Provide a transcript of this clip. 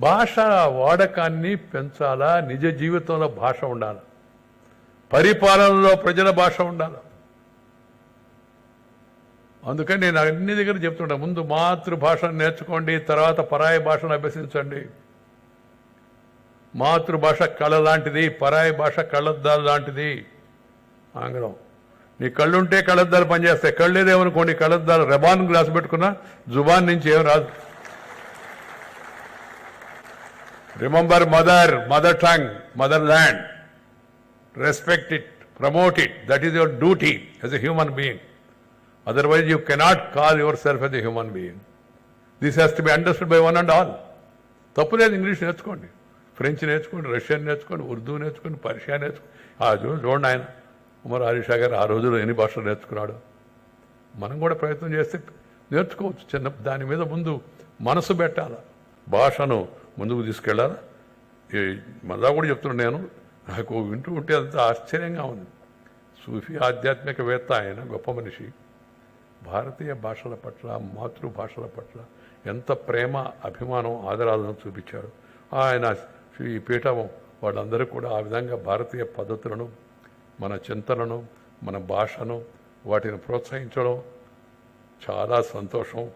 భాష వాడకాన్ని పెంచాలా? నిజ జీవితంలో భాష ఉండాలి? పరిపాలనలో ప్రజల భాష ఉండాలి? అందుకని నేను అన్ని దగ్గర చెప్తుంటా ముందు మాతృభాషను నేర్చుకోండి తర్వాత పరాయి భాషను అభ్యసించండి. మాతృభాష కళ లాంటిది పరాయి భాష కళ్ళద్దాలు లాంటిది. ఆంగ్లం. నీ కళ్ళుంటే కళ్ళద్దాలు పనిచేస్తాయి. కళ్ళు లేదేమనుకోండి కళ్ళద్దాలు రెబాన్ గ్లాస్ పెట్టుకున్నా జుబాన్ నుంచి ఏం రాదు. Remember mother mother tongue motherland respect it promote it that is your duty as a human being otherwise you cannot call yourself as a human being this has to be understood by one and all తప్పు లేదు English నేర్చుకోండి. French నేర్చుకోండి Russian నేర్చుకోండి ఉర్దూ నేర్చుకోండి Persia నేర్చుకోండి. ఆ రోజు చూడండి ఆయన ఉమర్ ఆరిషా గారు ఆ రోజుల్లో ఎన్ని భాషలు నేర్చుకున్నాడు. మనం కూడా ప్రయత్నం చేస్తే నేర్చుకోవచ్చు. చిన్న దాని మీద ముందు మనసు పెట్టాలి? భాషను ముందుకు తీసుకెళ్ళాలి? మళ్ళా కూడా చెప్తున్నాను నేను. నాకు వింటూ ఉంటే అంత ఆశ్చర్యంగా ఉంది. సూఫీ ఆధ్యాత్మికవేత్త ఆయన గొప్ప మనిషి. భారతీయ భాషల పట్ల మాతృభాషల పట్ల ఎంత ప్రేమ అభిమానం ఆదరాలను చూపించాడు. ఆయన ఈ పీఠం వాళ్ళందరూ కూడా ఆ విధంగా భారతీయ పద్ధతులను మన చింతనను మన భాషను వాటిని ప్రోత్సహించడం చాలా సంతోషం.